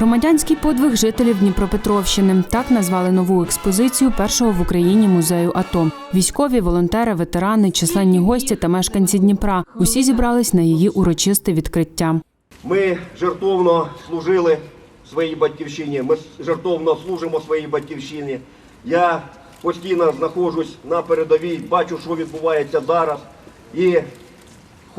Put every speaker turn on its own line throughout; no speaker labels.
Громадянський подвиг жителів Дніпропетровщини так назвали нову експозицію першого в Україні музею АТО. Військові, волонтери, ветерани, численні гості та мешканці Дніпра. Усі зібрались на її урочисте відкриття.
Ми жертовно служили своїй батьківщині. Ми жертовно служимо своїй батьківщині. Я постійно знаходжусь на передовій, бачу, що відбувається зараз. І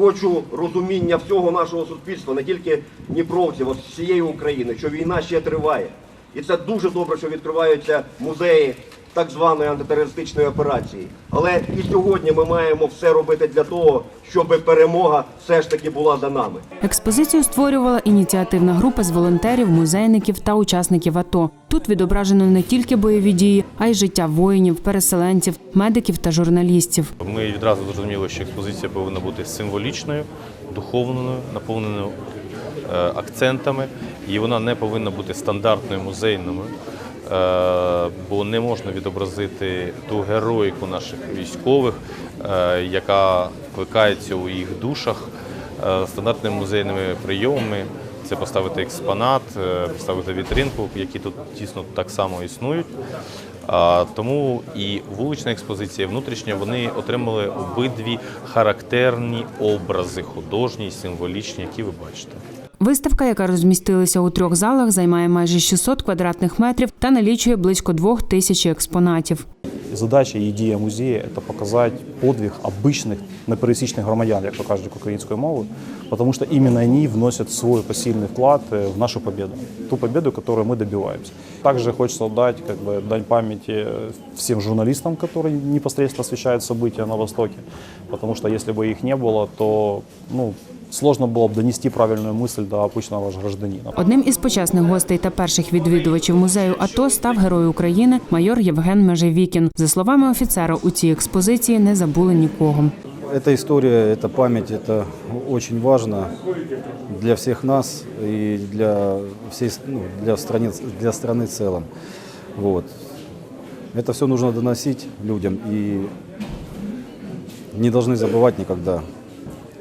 хочу розуміння всього нашого суспільства, не тільки дніпровців, а всієї України, що війна ще триває. І це дуже добре, що відкриваються музеї так званої антитерористичної операції. Але і сьогодні ми маємо все робити для того, щоб перемога все ж таки була за нами.
Експозицію створювала ініціативна група з волонтерів, музейників та учасників АТО. Тут відображено не тільки бойові дії, а й життя воїнів, переселенців, медиків та журналістів.
Ми відразу зрозуміли, що експозиція повинна бути символічною, духовною, наповненою е, акцентами, і вона не повинна бути стандартною музейною, е, бо не можна відобразити ту героїку наших військових, е, яка викликається у їх душах е, стандартними музейними прийомами. Це поставити експонат, поставити вітринку, які тут дійсно так само існують. Тому і вулична експозиція, і внутрішня, вони отримали обидві характерні образи, художні символічні, які ви бачите.
Виставка, яка розмістилася у трьох залах, займає майже 600 квадратних метрів та налічує близько двох тисяч експонатів.
Задача і дія музею – це показати подвиг обичних непересічних громадян, як то кажуть українською мовою, тому що іменно вони вносять свій посильний вклад е, в нашу победу, ту победу, яку ми добиваемся. Также хочется дать как бы, дань памяти всем журналистам, которые непосредственно освещают события на Востоке, потому что если бы их не было, то ну, сложно было бы донести правильную мысль до обычного гражданина.
Одним із почесних гостей та перших відвідувачів музею АТО став герой України майор Євген Межевікін. За словами офіцера, у цій експозиції не забули нікого.
Эта история, эта память, это очень важно для всех нас и для всей, с- ну, для страны, для страны в целом. Вот. Это все нужно доносить людям и не должны забывать никогда.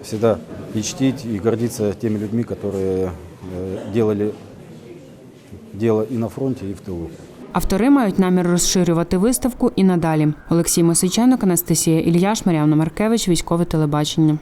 Всегда и чтить, и гордиться теми людьми, которые э, делали дело и на фронте, и в тылу.
Автори мають намір розширювати виставку і надалі. Олексій Мосиченок, Анастасія Ільяш, Мар'яна Маркевич, військове телебачення.